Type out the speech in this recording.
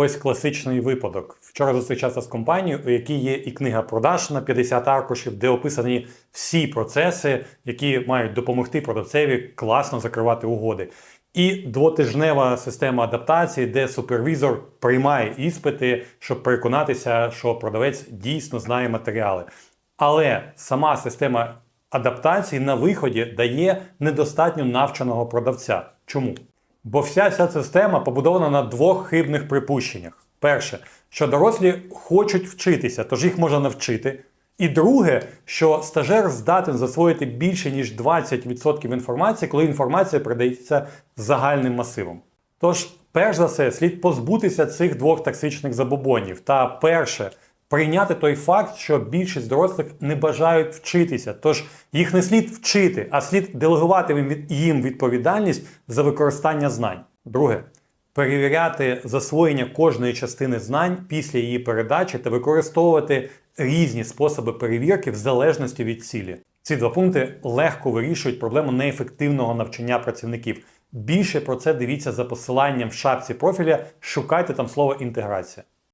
Ось класичний випадок. Вчора зустрічався з компанією, у якій є і книга продаж на 50 аркушів, де описані всі процеси, які мають допомогти продавцеві класно закривати угоди. І двотижнева система адаптації, де супервізор приймає іспити, щоб переконатися, що продавець дійсно знає матеріали. Але сама система адаптації на виході дає недостатньо навченого продавця. Чому? Бо вся ця система побудована на двох хибних припущеннях. Перше, що дорослі хочуть вчитися, тож їх можна навчити. І друге, що стажер здатен засвоїти більше ніж 20% інформації, коли інформація передається загальним масивом. Тож, перш за все, слід позбутися цих двох токсичних забобонів. Та перше, прийняти той факт, що більшість дорослих не бажають вчитися. Тож їх не слід вчити, а слід делегувати їм відповідальність за використання знань. Друге, перевіряти засвоєння кожної частини знань після її передачі та використовувати різні способи перевірки в залежності від цілі. Ці два пункти легко вирішують проблему неефективного навчання працівників. Більше про це дивіться за посиланням в шапці профіля, шукайте там слово інтеграція.